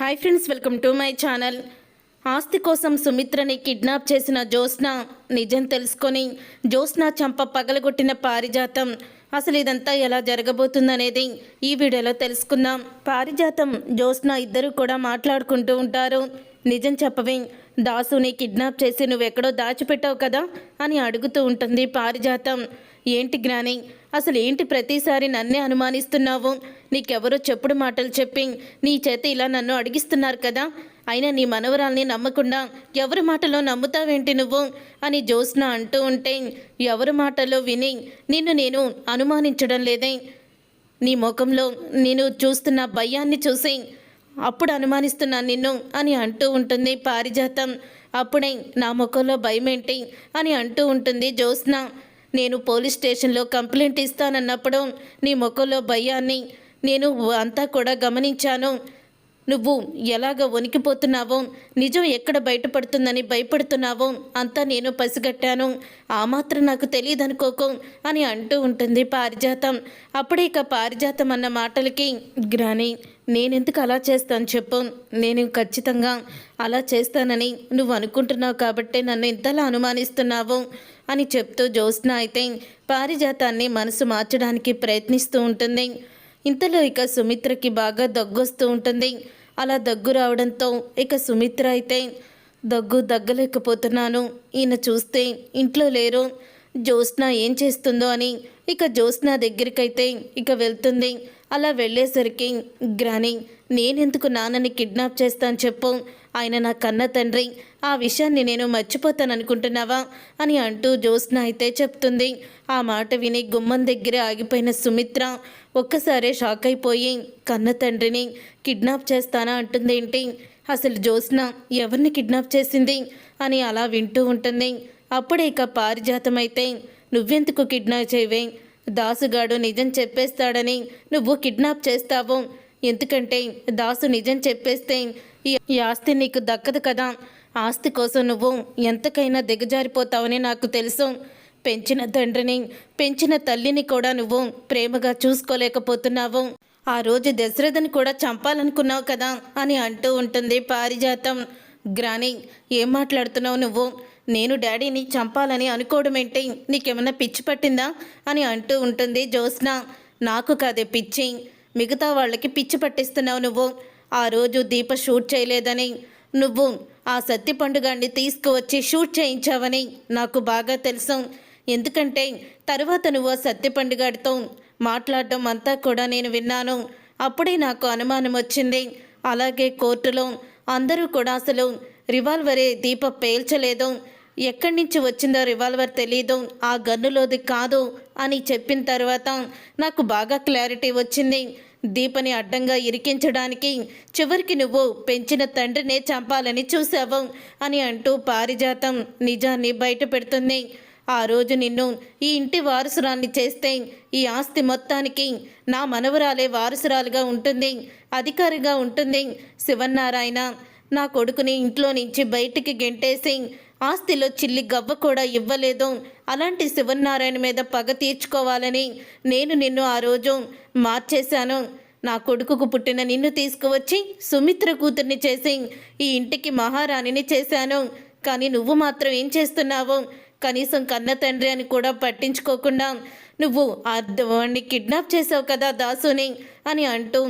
Hi friends welcome to my channel ఆస్తి కోసం సుమిత్రని kidnap చేసిన జ్యోత్స్న నిజం తెలుసుకొని జ్యోత్స్న చంప పగలగొట్టిన పారిజాతం. అసలు ఇదంతా ఎలా జరగబోతుందనేది ఈ వీడియోలో తెలుసుకుందాం. పారిజాతం జ్యోత్స్న ఇద్దరు కూడా మాట్లాడుకుంటూ ఉంటారు. నిజం చెప్పవే దాసుని కిడ్నాప్ చేసి నువ్వెక్కడో దాచిపెట్టావు కదా అని అడుగుతూ ఉంటుంది పారిజాతం. ఏంటి జ్ఞాని అసలు ఏంటి ప్రతిసారి నన్నే అనుమానిస్తున్నావు? నీకెవరో చెప్పుడు మాటలు చెప్పి నీ చేత ఇలా నన్ను అడిగిస్తున్నారు కదా? అయినా నీ మనవరాల్ని నమ్మకుండా ఎవరి మాటలో నమ్ముతావేంటి నువ్వు? అని జ్యోత్స్న అంటూ ఉంటే ఎవరి మాటలో విని నిన్ను నేను అనుమానించడం లేదే. నీ ముఖంలో నేను చూస్తున్న భయాన్ని చూసి అప్పుడు అనుమానిస్తున్నాను నిన్ను అని అంటూ ఉంటుంది పారిజాతం. అప్పుడే నా ముఖంలో భయం ఏంటి అని అంటూ ఉంటుంది జ్యోత్స్న. నేను పోలీస్ స్టేషన్లో కంప్లైంట్ ఇస్తానన్నప్పుడు నీ ముఖంలో భయాన్ని నేను అంతా కూడా గమనించాను. నువ్వు ఎలాగ వణికిపోతున్నావో నిజం ఎక్కడ బయటపడుతుందని భయపడుతున్నావో అంతా నేను పసిగట్టాను. ఆ మాత్రం నాకు తెలియదనుకోకు అని అంటూ ఉంటుంది పారిజాతం. అప్పుడే ఇక పారిజాతం అన్న మాటలకి గ్రాని నేనెందుకు అలా చేస్తాను చెప్పు. నేను ఖచ్చితంగా అలా చేస్తానని నువ్వు అనుకుంటున్నావు కాబట్టి నన్ను ఇంతలా అనుమానిస్తున్నావు అని చెప్తూ జ్యోత్స్న అయితే పారిజాతాన్ని మనసు మార్చడానికి ప్రయత్నిస్తూ ఉంటుంది. ఇంతలో ఇక సుమిత్రకి బాగా దగ్గొస్తూ ఉంటుంది. అలా దగ్గు రావడంతో ఇక సుమిత్ర అయితే దగ్గు దగ్గలేకపోతున్నాను. ఈయన చూస్తే ఇంట్లో లేరు. జ్యోత్స్న ఏం చేస్తుందో అని ఇక జ్యోత్స్న దగ్గరికైతే ఇక వెళ్తుంది. అలా వెళ్ళేసరికి గ్రాని నేనెందుకు నాన్నని కిడ్నాప్ చేస్తాను చెప్పు. ఆయన నా కన్న తండ్రి. ఆ విషయాన్ని నేను మర్చిపోతాను అనుకుంటున్నావా అని అంటూ జ్యోత్స్న అయితే చెప్తుంది. ఆ మాట విని గుమ్మం దగ్గర ఆగిపోయిన సుమిత్ర ఒక్కసారే షాక్ అయిపోయి కన్న తండ్రిని కిడ్నాప్ చేస్తానా? అంటుందేంటి అసలు జ్యోత్స్న ఎవరిని కిడ్నాప్ చేసింది? అని అలా వింటూ ఉంటుంది. అప్పుడే ఇక పారిజాతమైతే నువ్వెందుకు కిడ్నాప్ చేయవే? దాసుగాడు నిజం చెప్పేస్తాడని నువ్వు కిడ్నాప్ చేస్తావు. ఎందుకంటే దాసు నిజం చెప్పేస్తే ఈ ఈ ఆస్తి నీకు దక్కదు కదా. ఆస్తి కోసం నువ్వు ఎంతకైనా దిగజారిపోతావని నాకు తెలుసు. పెంచిన తండ్రిని పెంచిన తల్లిని కూడా నువ్వు ప్రేమగా చూసుకోలేకపోతున్నావు. ఆ రోజు దశరథని కూడా చంపాలనుకున్నావు కదా అని అంటూ ఉంటుంది పారిజాతం. గ్రాని ఏం మాట్లాడుతున్నావు నువ్వు? నేను డాడీని చంపాలని అనుకోవడమేంటి? నీకేమైనా నీకేమన్నా పిచ్చి పట్టిందా? అని అంటూ ఉంటుంది జ్యోత్స్న. నాకు కాదే పిచ్చి. మిగతా వాళ్ళకి పిచ్చి పట్టిస్తున్నావు నువ్వు. ఆ రోజు దీప షూట్ చేయలేదని. నువ్వు ఆ సత్తి పండుగాన్ని తీసుకువచ్చి షూట్ చేయించావని నాకు బాగా తెలుసు. ఎందుకంటే తర్వాత నువ్వు ఆ సత్తి పండుగాడితో మాట్లాడడం అంతా కూడా నేను విన్నాను. అప్పుడే నాకు అనుమానం వచ్చింది. అలాగే కోర్టులో అందరూ కూడా అసలు రివాల్వరే దీప పేల్చలేదు. ఎక్కడి నుంచి వచ్చిందో రివాల్వర్ తెలీదు ఆ గన్నులోది కాదు అని చెప్పిన తర్వాత నాకు బాగా క్లారిటీ వచ్చింది. దీపని అడ్డంగా ఇరికించడానికి చివరికి నువ్వు పెంచిన తండ్రినే చంపాలని చూసావు అని అంటూ పారిజాతం నిజాన్ని బయట పెడుతుంది. ఆ రోజు నిన్ను ఈ ఇంటి వారసురాన్ని చేస్తే ఈ ఆస్తి మొత్తానికి నా మనవరాలే వారసురాలుగా ఉంటుంది అధికారిగా ఉంటుంది శివన్నారాయణ. నా కొడుకుని ఇంట్లో నుంచి బయటికి గెంటేసి ఆస్తిలో చిల్లి గవ్వ కూడా ఇవ్వలేదు. అలాంటి శివనారాయణ మీద పగ తీర్చుకోవాలని నేను నిన్ను ఆ రోజు మార్చేశాను. నా కొడుకుకు పుట్టిన నిన్ను తీసుకువచ్చి సుమిత్ర కూతుర్ని చేసి ఈ ఇంటికి మహారాణిని చేశాను. కానీ నువ్వు మాత్రం ఏం చేస్తున్నావు? కనీసం కన్న తండ్రి అని కూడా పట్టించుకోకుండా నువ్వు అర్ధవాణ్ణి వాడిని కిడ్నాప్ చేసావు కదా దాసుని అని అంటూ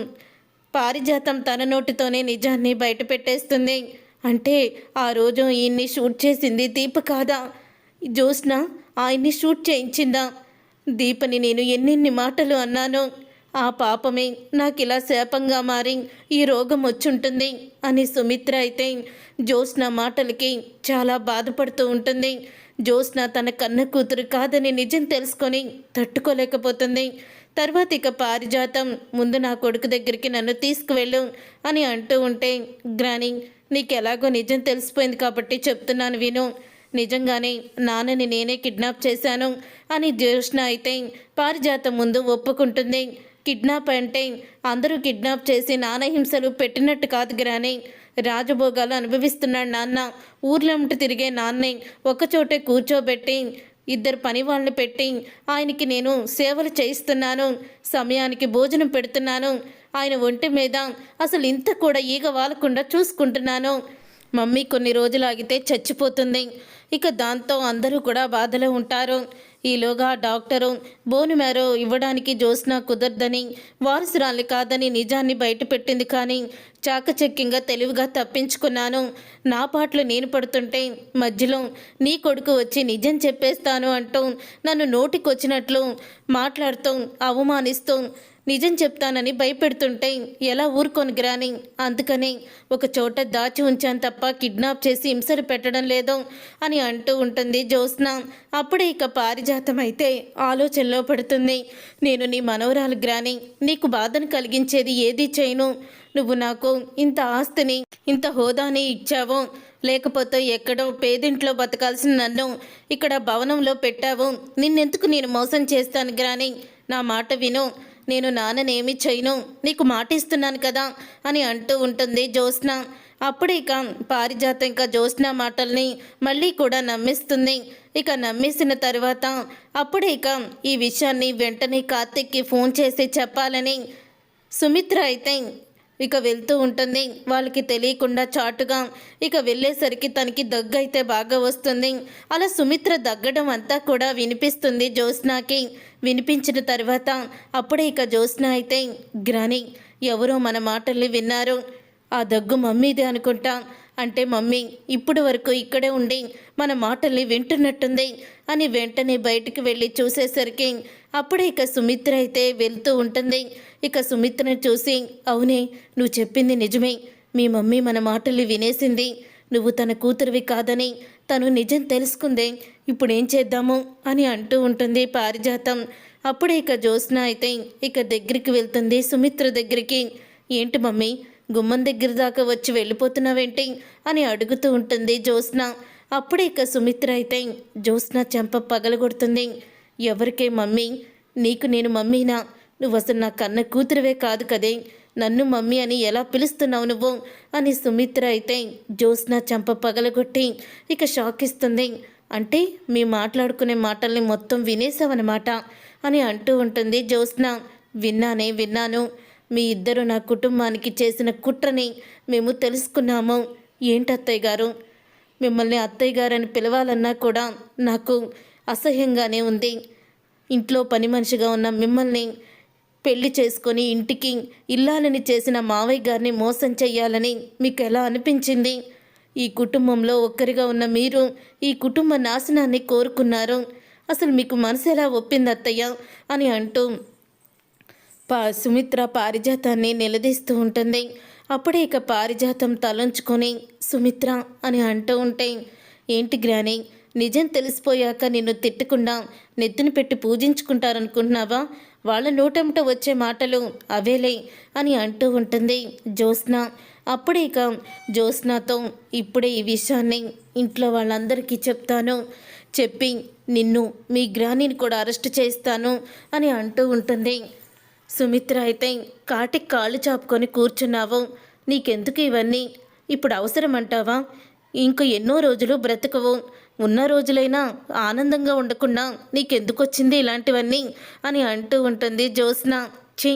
పారిజాతం తన నోటితోనే నిజాన్ని బయటపెట్టేస్తుంది. అంటే ఆ రోజు ఈయన్ని షూట్ చేసింది దీప కాదా? జ్యోత్స్న ఆయన్ని షూట్ చేయించిందా? దీపని నేను ఎన్నెన్ని మాటలు అన్నాను ఆ పాపమే నాకు ఇలా శాపంగా మారి ఈ రోగం వచ్చుంటుంది అని సుమిత్ర అయితే జ్యోత్స్న మాటలకి చాలా బాధపడుతూ ఉంటుంది. జ్యోత్స్న తన కన్న కూతురు కాదని నిజం తెలుసుకొని తట్టుకోలేకపోతుంది. తర్వాత ఇక పారిజాతం ముందు నా కొడుకు దగ్గరికి నన్ను తీసుకువెళ్ళు అని అంటూ ఉంటే గ్రాని నీకు ఎలాగో నిజం తెలిసిపోయింది కాబట్టి చెప్తున్నాను విను. నిజంగానే నాన్నని నేనే కిడ్నాప్ చేశాను అని జ్యోష్ణ అయితే పారిజాతం ముందు ఒప్పుకుంటుంది. కిడ్నాప్ అంటే అందరూ కిడ్నాప్ చేసి నానహింసలు పెట్టినట్టు కాదు గ్రాని రాజభోగాలు అనుభవిస్తున్నాడు నాన్న. ఊర్లంటి తిరిగే నాన్నే ఒకచోటే కూర్చోబెట్టి ఇద్దరు పని వాళ్ళని పెట్టి ఆయనకి నేను సేవలు చేయిస్తున్నాను. సమయానికి భోజనం పెడుతున్నాను. ఆయన ఒంటి మీద అసలు ఇంత కూడా ఈగ వాలకుండా చూసుకుంటున్నాను. మమ్మీ కొన్ని రోజులు ఆగితే చచ్చిపోతుంది. ఇక దాంతో అందరూ కూడా బాధలో ఉంటారు. ఈలోగా డాక్టరు బోను మేరో ఇవ్వడానికి జోస్నా కుదరదని వారసురాలి కాదని నిజాన్ని బయటపెట్టింది కానీ చాకచక్యంగా తెలివిగా తప్పించుకున్నాను. నా పాటలు నేను పడుతుంటే మధ్యలో నీ కొడుకు వచ్చి నిజం చెప్పేస్తాను అంటూ నన్ను నోటికొచ్చినట్లు మాట్లాడుతూ అవమానిస్తూ నిజం చెప్తానని భయపెడుతుంటే ఎలా ఊరుకొని గ్రాని? అందుకని ఒక చోట దాచి ఉంచాను తప్ప కిడ్నాప్ చేసి హింసలు పెట్టడం లేదు అని అంటూ ఉంటుంది జ్యోత్స్న. అప్పుడే ఇక పారిజాతం అయితే ఆలోచనలో పడుతుంది. నేను నీ మనవరాలు గ్రాని నీకు బాధను కలిగించేది ఏది చేయను? నువ్వు నాకు ఇంత ఆస్తిని ఇంత హోదాని ఇచ్చావు. లేకపోతే ఎక్కడో పేదింట్లో బతకాల్సిన నన్ను ఇక్కడ భవనంలో పెట్టావు. నిన్నెందుకు నేను మోసం చేస్తాను గ్రాని? నా మాట విను. నేను నాన్ననేమి చేయను నీకు మాటిస్తున్నాను కదా అని అంటూ ఉంటుంది జ్యోత్స్న. అప్పుడు ఇక పారిజాతం ఇంకా జ్యోత్స్న మాటల్ని మళ్ళీ కూడా నమ్మిస్తుంది. ఇక నమ్మేసిన తర్వాత అప్పుడు ఇక ఈ విషయాన్ని వెంటనే కార్తిక్కి ఫోన్ చేసి చెప్పాలని సుమిత్ర అయితే ఇక వెళ్తూ ఉంటుంది. వాళ్ళకి తెలియకుండా చాటుగా ఇక వెళ్ళేసరికి తనకి దగ్గు అయితే బాగా వస్తుంది. అలా సుమిత్ర దగ్గడం అంతా కూడా వినిపిస్తుంది జ్యోత్స్నాకి. వినిపించిన తర్వాత అప్పుడే ఇక జ్యోత్స్న అయితే గ్రాని ఎవరో మన మాటల్ని విన్నారు. ఆ దగ్గు మమ్మీదే అనుకుంటా. అంటే మమ్మీ ఇప్పటి వరకు ఇక్కడే ఉండి మన మాటల్ని వింటున్నట్టుంది అని వెంటనే బయటికి వెళ్ళి చూసేసరికి అప్పుడే ఇక సుమిత్ర అయితే వెళ్తూ ఉంటుంది. ఇక సుమిత్రను చూసి అవునే నువ్వు చెప్పింది నిజమే. మీ మమ్మీ మన మాటల్ని వినేసింది. నువ్వు తన కూతురివి కాదని తను నిజం తెలుసుకుందే. ఇప్పుడేం చేద్దాము అని అంటూ ఉంటుంది పారిజాతం. అప్పుడే ఇక జ్యోత్స్న అయితే ఇక దగ్గరికి వెళ్తుంది సుమిత్ర దగ్గరికి. ఏంటి మమ్మీ గుమ్మం దగ్గర దాకా వచ్చి వెళ్ళిపోతున్నావేంటి అని అడుగుతూ ఉంటుంది జ్యోత్స్న. అప్పుడే ఇక సుమిత్ర అయితే జ్యోత్స్న చెంప పగలగొడుతుంది. ఎవరికే మమ్మీ? నీకు నేను మమ్మీనా? నువ్వు అసలు నా కన్న కూతురువే కాదు కదే. నన్ను మమ్మీ అని ఎలా పిలుస్తున్నావు నువ్వు? అని సుమిత్ర అయితే జ్యోత్స్న చంప పగలగొట్టి ఇక షాక్ ఇస్తుంది అంటే మీ మాట్లాడుకునే మాటల్ని మొత్తం వినేసావన్నమాట అని అంటూ ఉంటుంది జ్యోత్స్న. విన్నానే విన్నాను. మీ ఇద్దరు నా కుటుంబానికి చేసిన కుట్రని మేము తెలుసుకున్నాము. ఏంటి అత్తయ్య గారు? మిమ్మల్ని అత్తయ్య గారని పిలవాలన్నా కూడా నాకు అసహ్యంగానే ఉంది. ఇంట్లో పని మనిషిగా ఉన్న మిమ్మల్ని పెళ్ళి చేసుకొని ఇంటికి ఇల్లాలని చేసిన మావయ్య గారిని మోసం చెయ్యాలని మీకు ఎలా అనిపించింది? ఈ కుటుంబంలో ఒక్కరిగా ఉన్న మీరు ఈ కుటుంబ నాశనాన్ని కోరుకున్నారు. అసలు మీకు మనసు ఎలా ఒప్పింది అత్తయ్య? అని అంటూ పా సుమిత్ర పారిజాతాన్ని నిలదీస్తూ ఉంటుంది. అప్పుడే ఇక పారిజాతం తలంచుకొని సుమిత్ర అని అంటూ ఉంటే ఏంటి గ్రాని? నిజం తెలిసిపోయాక నిన్ను తిట్టకుండా నెత్తిన పెట్టి పూజించుకుంటారనుకుంటున్నావా? వాళ్ళ నోటమిట వచ్చే మాటలు అవేలే అని అంటూ ఉంటుంది జ్యోత్స్న. అప్పుడే ఇక జ్యోత్స్నతో ఇప్పుడే ఈ విషయాన్ని ఇంట్లో వాళ్ళందరికీ చెప్తాను. చెప్పి నిన్ను మీ గ్రానిని కూడా అరెస్ట్ చేస్తాను అని అంటూ ఉంటుంది. సుమిత్ర అయితే కాటికి కాళ్ళు చాపుకొని కూర్చున్నావు. నీకెందుకు ఇవన్నీ? ఇప్పుడు అవసరం అంటావా ఇంక ఎన్నో రోజులు బ్రతకవు. ఉన్న రోజులైనా ఆనందంగా ఉండకుండా నీకెందుకొచ్చింది ఇలాంటివన్నీ అని అంటూ ఉంటుంది జ్యోత్స్న. ఛీ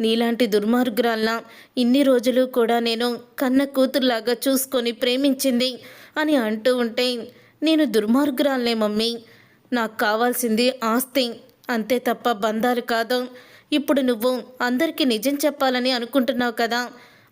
నీలాంటి దుర్మార్గురాల్న ఇన్ని రోజులు కూడా నేను కన్న కూతురులాగా చూసుకొని ప్రేమించింది అని అంటూ ఉంటే నేను దుర్మార్గురాలనే మమ్మీ. నాకు కావాల్సింది ఆస్తి. అంతే తప్ప బంధాలు కాదు. ఇప్పుడు నువ్వు అందరికీ నిజం చెప్పాలని అనుకుంటున్నావు కదా.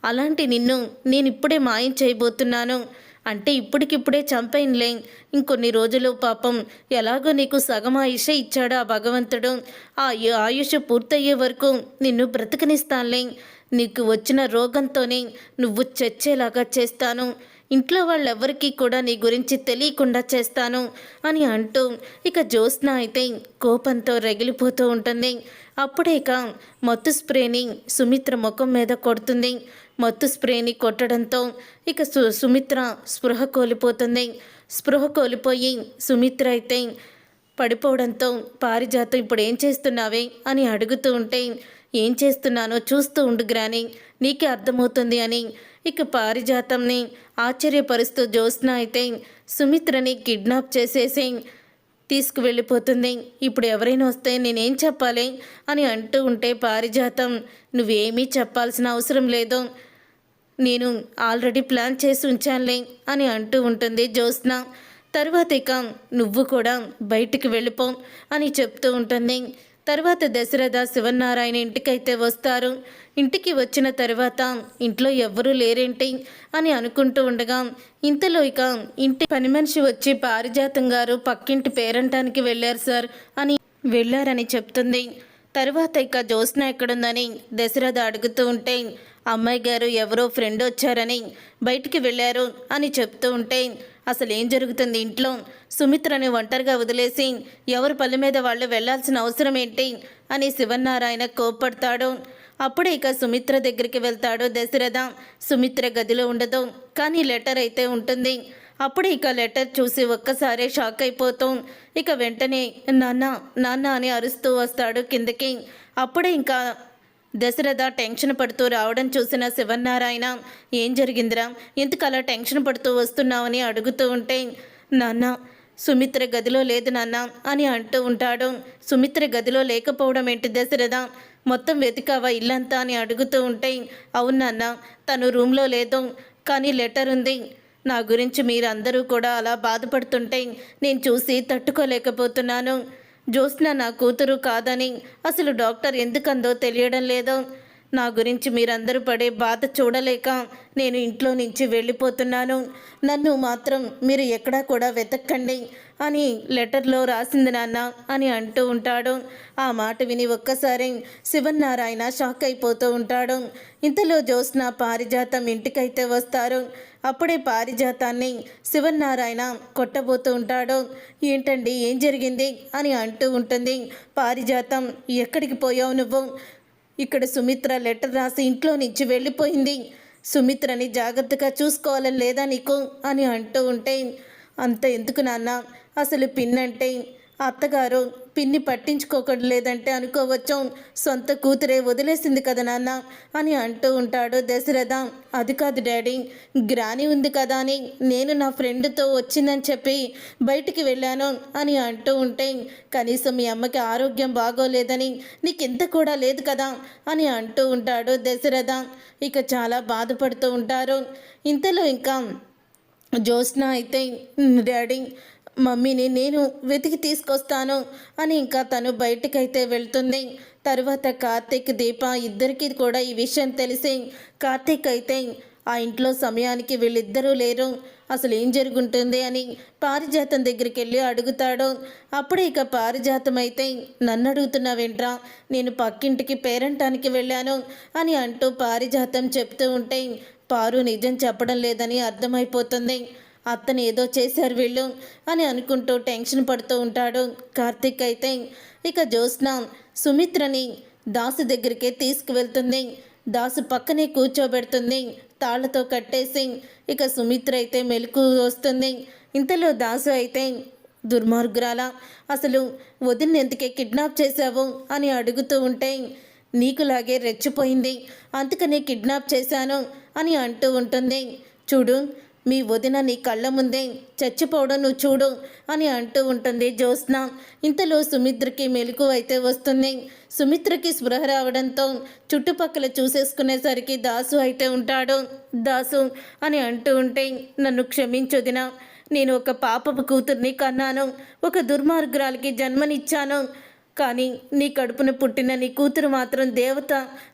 అలాంటి నిన్ను నేను ఇప్పుడే మాయం చేయబోతున్నాను. అంటే ఇప్పటికిప్పుడే చంపైన్లే ఇంకొన్ని రోజులు పాపం ఎలాగో నీకు సగం ఆయుష ఇచ్చాడు ఆ భగవంతుడు. ఆ యు- ఆయుష్ పూర్తయ్యే వరకు నిన్ను బ్రతకనిస్తానులే. నీకు వచ్చిన రోగంతోనే నువ్వు చచ్చేలాగా చేస్తాను. ఇంట్లో వాళ్ళెవ్వరికీ కూడా నీ గురించి తెలియకుండా చేస్తాను అని అంటూ ఇక జ్యోత్స్న అయితే కోపంతో రగిలిపోతూ ఉంటుంది. అప్పుడే ఇక మత్తు స్ప్రేని సుమిత్ర ముఖం మీద కొడుతుంది. మత్తు స్ప్రేని కొట్టడంతో ఇక సు సుమిత్ర స్పృహ కోల్పోతుంది. స్పృహ కోల్పోయి సుమిత్ర అయితే పడిపోవడంతో పారిజాతం ఇప్పుడు ఏం చేస్తున్నావే అని అడుగుతూ ఉంటే ఏం చేస్తున్నానో చూస్తూ ఉండు గ్రాని నీకే అర్థమవుతుంది అని ఇక పారిజాతంని ఆశ్చర్యపరుస్తూ జ్యోత్స్న అయితే సుమిత్రని కిడ్నాప్ చేసేసి తీసుకువెళ్ళిపోతుంది. ఇప్పుడు ఎవరైనా వస్తే నేనేం చెప్పాలి అని అంటూ ఉంటే పారిజాతం నువ్వేమీ చెప్పాల్సిన అవసరం లేదు. నేను ఆల్రెడీ ప్లాన్ చేసి ఉంచానులే అని అంటూ ఉంటుంది జ్యోత్స్న. తర్వాత ఇక నువ్వు కూడా బయటికి వెళ్ళిపో అని చెప్తూ ఉంటుంది. తర్వాత దశరథ శివనారాయణ ఇంటికైతే వస్తారు. ఇంటికి వచ్చిన తర్వాత ఇంట్లో ఎవ్వరూ లేరేంటి అని అనుకుంటూ ఉండగా ఇంతలో ఇక ఇంటి పని మనిషి వచ్చి పారిజాతం గారు పక్కింటి పేరంటానికి వెళ్ళారు సార్ అని వెళ్ళారని చెప్తుంది. తర్వాత ఇక జ్యోత్స్న ఎక్కడుందని దశరథ అడుగుతూ ఉంటే అమ్మాయి గారు ఎవరో ఫ్రెండ్ వచ్చారని బయటికి వెళ్ళారు అని చెప్తూ ఉంటే అసలు ఏం జరుగుతుంది ఇంట్లో? సుమిత్రని ఒంటరిగా వదిలేసి ఎవరు పల్లె మీద వాళ్ళు వెళ్ళాల్సిన అవసరం ఏంటి? అని శివనారాయణ కోప్పడతాడు. అప్పుడే ఇక సుమిత్ర దగ్గరికి వెళ్తాడు దశరథ. సుమిత్ర గదిలో ఉండదు కానీ లెటర్ అయితే ఉంటుంది. అప్పుడు ఇక లెటర్ చూసి ఒక్కసారే షాక్ అయిపోతాం ఇక వెంటనే నాన్న నాన్న అని అరుస్తూ వస్తాడు కిందకి. అప్పుడే ఇంకా దశరథ టెన్షన్ పడుతూ రావడం చూసిన శివనారాయణ ఏం జరిగిందిరా? ఇంతకలా టెన్షన్ పడుతూ వస్తున్నావని అడుగుతూ ఉంటే నాన్న సుమిత్ర గదిలో లేదు నాన్న అని అంటూ ఉంటాడు. సుమిత్ర గదిలో లేకపోవడం ఏంటి దశరథ? మొత్తం వెతికావా ఇల్లంతా? అని అడుగుతూ ఉంటే అవును నాన్న తను రూమ్లో లేదు కానీ లెటర్ ఉంది. నా గురించి మీరందరూ కూడా అలా బాధపడుతుంటే నేను చూసి తట్టుకోలేకపోతున్నాను. జ్యోత్స్న నా కూతురు కాదని అసలు డాక్టర్ ఎందుకందో తెలియడం లేదు. నా గురించి మీరందరూ పడే బాధ చూడలేక నేను ఇంట్లో నుంచి వెళ్ళిపోతున్నాను. నన్ను మాత్రం మీరు ఎక్కడా కూడా వెతక్కండి అని లెటర్లో రాసింది నాన్న అని అంటూ ఉంటాడు. ఆ మాట విని ఒక్కసారి శివన్నారాయణ షాక్ అయిపోతూ ఉంటాడు. ఇంతలో జ్యోత్స్న పారిజాతం ఇంటికైతే వస్తారు. అప్పుడే పారిజాతాన్ని శివనారాయణ కొట్టబోతూ ఉంటాడు. ఏంటండి? ఏం జరిగింది? అని అంటూ ఉంటుంది. పారిజాతం ఎక్కడికి పోయావు నువ్వు? ఇక్కడ సుమిత్ర లెటర్ రాసి ఇంట్లో నుంచి వెళ్ళిపోయింది. సుమిత్రని జాగ్రత్తగా చూసుకోవాలని లేదా నీకు? అని అంటూ ఉంటే అంత ఎందుకు నాన్న? అసలు పిన్ అంటే అత్తగారు పిన్ని పట్టించుకోకడం లేదంటే అనుకోవచ్చు. సొంత కూతురే వదిలేసింది కదా నాన్న అని అంటూ ఉంటాడు దశరథ. అది కాదు డాడీ గ్రాని ఉంది కదా అని నేను నా ఫ్రెండ్తో వచ్చిందని చెప్పి బయటికి వెళ్ళాను అని అంటూ ఉంటే కనీసం మీ అమ్మకి ఆరోగ్యం బాగోలేదని నీకెంత కూడా లేదు కదా అని అంటూ ఉంటాడు దశరథ. ఇక చాలా బాధపడుతూ ఉంటారు. ఇంతలో ఇంకా జ్యోత్స్న అయితే డాడీ మమ్మీని నేను వెతికి తీసుకొస్తాను అని ఇంకా తను బయటకైతే వెళ్తుంది. తర్వాత కార్తీక్ దీప ఇద్దరికి కూడా ఈ విషయం తెలిసి కార్తీక్ అయితే ఆ ఇంట్లో సమయానికి వీళ్ళిద్దరూ లేరు. అసలు ఏం జరుగుంటుంది అని పారిజాతం దగ్గరికి వెళ్ళి అడుగుతాడు. అప్పుడే ఇక పారిజాతం అయితే నన్ను అడుగుతున్నావేంట్రా? నేను పక్కింటికి పేరంటానికి వెళ్ళాను అని అంటూ పారిజాతం చెప్తూ ఉంటే పారు నిజం చెప్పడం లేదని అర్థమైపోతుంది. అతను ఏదో చేశారు వీళ్ళు అని అనుకుంటూ టెన్షన్ పడుతూ ఉంటాడు. కార్తీక్ అయితే ఇక జ్యోత్స్న సుమిత్రని దాసు దగ్గరికి తీసుకువెళ్తుంది. దాసు పక్కనే కూర్చోబెడుతుంది. తాళ్ళతో కట్టేసి ఇక సుమిత్ర అయితే మెలకు వస్తుంది. ఇంతలో దాసు అయితే దుర్మార్గురాల అసలు వదిన ఎందుకే కిడ్నాప్ చేశావు? అని అడుగుతూ ఉంటే నీకులాగే రెచ్చిపోయింది. అందుకనే కిడ్నాప్ చేశాను అని అంటూ ఉంటుంది. చూడు మీ వదిన నీ కళ్ళ ముందే చచ్చిపోవడం నువ్వు చూడు అని అంటూ ఉంటుంది జ్యోత్స్న. ఇంతలో సుమిత్రకి మెలకు అయితే వస్తుంది. సుమిత్రకి స్పృహ రావడంతో చుట్టుపక్కల చూసేసుకునేసరికి దాసు అయితే ఉంటాడు. దాసు అని అంటూ ఉంటే నన్ను క్షమించొదినా నేను ఒక పాపపు కూతుర్ని కన్నాను. ఒక దుర్మార్గురాలకి జన్మనిచ్చాను. కానీ నీ కడుపున పుట్టిన నీ కూతురు మాత్రం దేవత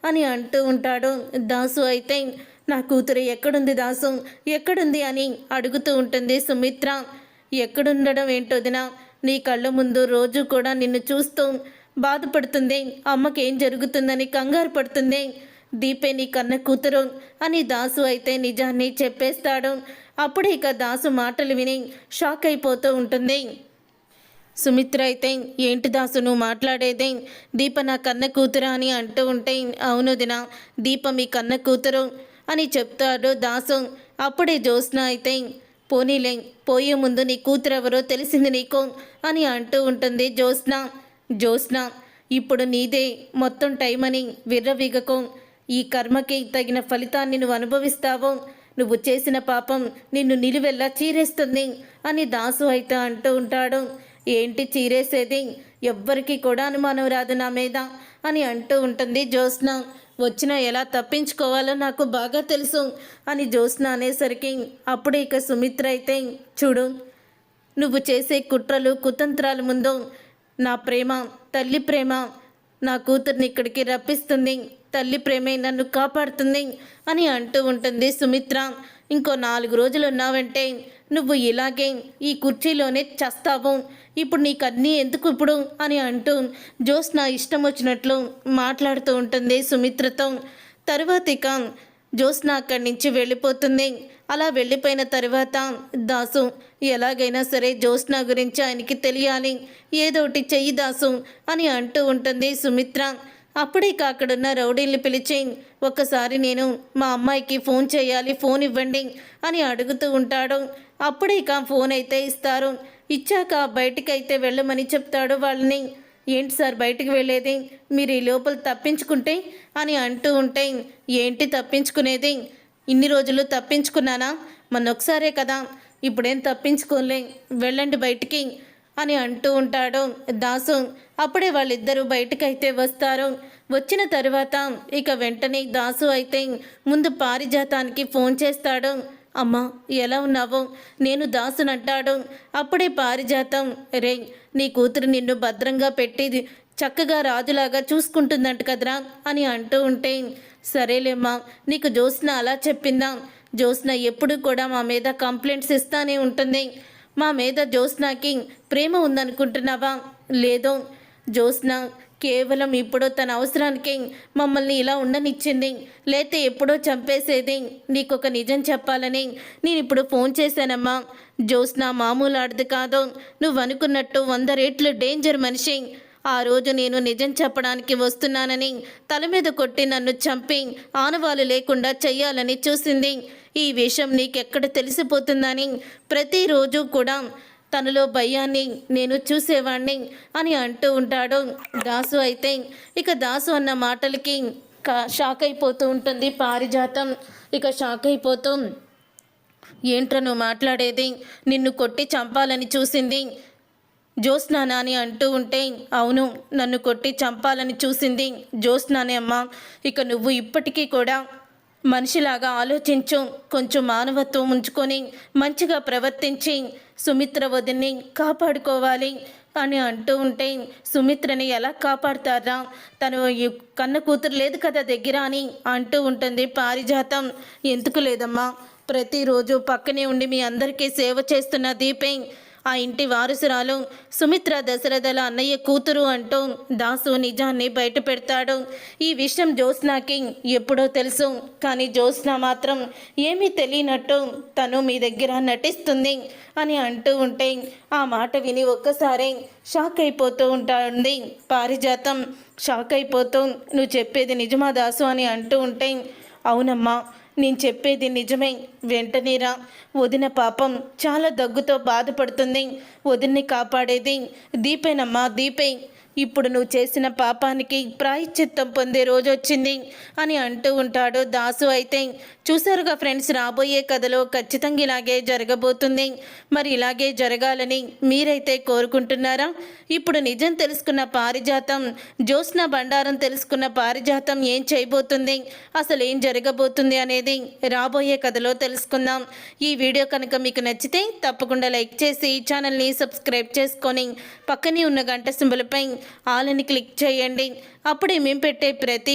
అని అంటూ ఉంటాడు. దాసు అయితే నా కూతురు ఎక్కడుంది దాసు? ఎక్కడుంది అని అడుగుతూ ఉంటుంది సుమిత్ర. ఎక్కడుండడం ఏంటోదినా నీ కళ్ళ ముందు రోజు కూడా నిన్ను చూస్తూ బాధపడుతుంది. అమ్మకేం జరుగుతుందని కంగారు పడుతుంది. దీపే నీ కన్న కూతురు అని దాసు అయితే నిజాన్ని చెప్పేస్తాడు. అప్పుడు ఇక దాసు మాటలు విని షాక్ అయిపోతూ ఉంటుంది. సుమిత్ర అయితే ఏంటి దాసు నువ్వు మాట్లాడేదే దీప నా కన్న కూతురు అని అంటూ ఉంటే అవును దినా దీప మీ కన్న కూతురు అని చెప్తాడు దాసు. అప్పుడే జ్యోత్స్న అయితే పోనీలే పోయే ముందు నీ కూతురు ఎవరో తెలిసింది నీకు అని అంటూ ఉంటుంది జ్యోత్స్న. జ్యోత్స్న ఇప్పుడు నీదే మొత్తం టైం అని విర్రవీగకు. ఈ కర్మకి తగిన ఫలితాన్ని నువ్వు అనుభవిస్తావు. నువ్వు చేసిన పాపం నిన్ను నిలువెల్లా చీరేస్తుంది అని దాసు అయితే అంటూ ఉంటాడు. ఏంటి చీరేసేది? ఎవ్వరికి కూడా అనుమానం రాదు నా మీద అని అంటూ ఉంటుంది జ్యోత్స్న. వచ్చినా ఎలా తప్పించుకోవాలో నాకు బాగా తెలుసు అని జ్యోత్స్న అనేసరికి అప్పుడు ఇక సుమిత్ర అయితే చూడు నువ్వు చేసే కుట్రలు కుతంత్రాల ముందు నా ప్రేమ తల్లి ప్రేమ నా కూతుర్ని ఇక్కడికి రప్పిస్తుంది. తల్లి ప్రేమే నన్ను కాపాడుతుంది అని అంటూ ఉంటుంది సుమిత్ర. ఇంకో నాలుగు రోజులు ఉన్నావంటే నువ్వు ఇలాగే ఈ కుర్చీలోనే చస్తావు. ఇప్పుడు నీకు అన్నీ ఎందుకు ఇప్పుడు? అని అంటూ జోస్ నా ఇష్టం వచ్చినట్లు మాట్లాడుతూ ఉంటుంది సుమిత్రతో. తర్వాత ఇక జ్యోత్స్న అక్కడి నుంచి వెళ్ళిపోతుంది. అలా వెళ్ళిపోయిన తర్వాత దాసు ఎలాగైనా సరే జ్యోత్స్న గురించి ఆయనకి తెలియాలి. ఏదోటి చెయ్యి దాసు అని అంటూ ఉంటుంది సుమిత్ర. అప్పుడే ఇక అక్కడున్న రౌడీల్ని పిలిచి ఒక్కసారి నేను మా అమ్మాయికి ఫోన్ చేయాలి ఫోన్ ఇవ్వండి అని అడుగుతూ ఉంటాడు. అప్పుడే ఇక ఫోన్ అయితే ఇస్తారు. ఇచ్చాక బయటికైతే వెళ్ళమని చెప్తాడు వాళ్ళని. ఏంటి సార్ బయటికి వెళ్ళేది? మీరు ఈ లోపల తప్పించుకుంటే? అని అంటూ ఉంటే ఏంటి తప్పించుకునేది? ఇన్ని రోజులు తప్పించుకున్నానా? మొన్నొకసారే కదా ఇప్పుడేం తప్పించుకోలే వెళ్ళండి బయటికి. అని అంటూ ఉంటాడు. దాసు అప్పుడే వాళ్ళిద్దరూ బయటకైతే వస్తారు. వచ్చిన తరువాత ఇక వెంటనే దాసు అయితే ముందు పారిజాతానికి ఫోన్ చేస్తాడు. అమ్మా ఎలా ఉన్నావు? నేను దాసునంటాడు. అప్పుడే పారిజాతం రే నీ కూతురు నిన్ను భద్రంగా పెట్టి చక్కగా రాజులాగా చూసుకుంటుందంట కదరా అని అంటూ ఉంటే సరేలేమ్మా నీకు జోస్న అలా చెప్పిందా? జోస్న ఎప్పుడు కూడా మా మీద కంప్లైంట్స్ ఇస్తానే ఉంటుంది. మా మీద జ్యోత్స్నాకి ప్రేమ ఉందనుకుంటున్నావా? లేదో జ్యోత్స్న కేవలం ఇప్పుడు తన అవసరానికి మమ్మల్ని ఇలా ఉండనిచ్చింది. లేతే ఎప్పుడో చంపేసేది. నీకు ఒక నిజం చెప్పాలని నేను ఇప్పుడు ఫోన్ చేశానమ్మా. జ్యోత్స్న మామూలు ఆడది కాదు. నువ్వు అనుకున్నట్టు వంద రేట్లు డేంజర్ మనిషి. ఆ రోజు నేను నిజం చెప్పడానికి వస్తున్నానని తల మీద కొట్టి నన్ను చంపి ఆనవాలు లేకుండా చెయ్యాలని చూసింది. ఈ విషయం నీకెక్కడ తెలిసిపోతుందని ప్రతిరోజు కూడా తనలో భయాన్ని నేను చూసేవాణ్ణి అని అంటూ ఉంటాడు. దాసు అయితే ఇక దాసు అన్న మాటలకి షాక్ అయిపోతూ ఉంటుంది. పారిజాతం ఇక షాక్ అయిపోతూ ఏంట్రా నువ్వు మాట్లాడేది? నిన్ను కొట్టి చంపాలని చూసింది జ్యోత్స్నానా అని అంటూ ఉంటే అవును నన్ను కొట్టి చంపాలని చూసింది జ్యోత్స్నానే అమ్మా. ఇక నువ్వు ఇప్పటికీ కూడా మనిషిలాగా ఆలోచించు కొంచెం మానవత్వం ఉంచుకొని మంచిగా ప్రవర్తించి సుమిత్ర వదిన్ని కాపాడుకోవాలి. అని అంటూ ఉంటే సుమిత్రని ఎలా కాపాడుతారా? తను ఈ కన్న కూతురు లేదు కదా దగ్గర అని అంటూ ఉంటుంది పారిజాతం. ఎందుకు లేదమ్మా? ప్రతిరోజు పక్కనే ఉండి మీ అందరికీ సేవ చేస్తున్న దీపే ఆ ఇంటి వారసురాలు సుమిత్ర దశరథల అన్నయ్య కూతురు అంటూ దాసు నిజాన్ని బయట పెడతాడు. ఈ విషయం జ్యోత్స్నాకి ఎప్పుడో తెలుసు. కానీ జ్యోత్స్న మాత్రం ఏమీ తెలియనట్టు తను మీ దగ్గర నటిస్తుంది అని అంటూ ఉంటే ఆ మాట విని ఒక్కసారి షాక్ అయిపోతూ ఉంటుంది పారిజాతం షాక్ అయిపోతూ నువ్వు చెప్పేది నిజమా దాసు అని అంటూ ఉంటే అవునమ్మా నేను చెప్పేది నిజమే. వెంటనేరా వదిన పాపం చాలా దగ్గుతో బాధపడుతుంది. వదిన్ని కాపాడేది దీపేనమ్మా దీపే. ఇప్పుడు నువ్వు చేసిన పాపానికి ప్రాయశ్చిత్తం పొందే రోజు వచ్చింది అని అంటూ ఉంటాడు దాసు అయితే. చూశారుగా ఫ్రెండ్స్ రాబోయే కథలో ఖచ్చితంగా ఇలాగే జరగబోతుంది. మరి ఇలాగే జరగాలని మీరైతే కోరుకుంటున్నారా? ఇప్పుడు నిజం తెలుసుకున్న పారిజాతం జ్యోత్స్న బండారం తెలుసుకున్న పారిజాతం ఏం చేయబోతుంది? అసలు ఏం జరగబోతుంది అనేది రాబోయే కథలో తెలుసుకుందాం. ఈ వీడియో కనుక మీకు నచ్చితే తప్పకుండా లైక్ చేసి ఈ ఛానల్ని సబ్స్క్రైబ్ చేసుకొని పక్కనే ఉన్న గంట సింబలపై ఆలని క్లిక్ చేయండి. అప్పుడే మేము పెట్టే ప్రతి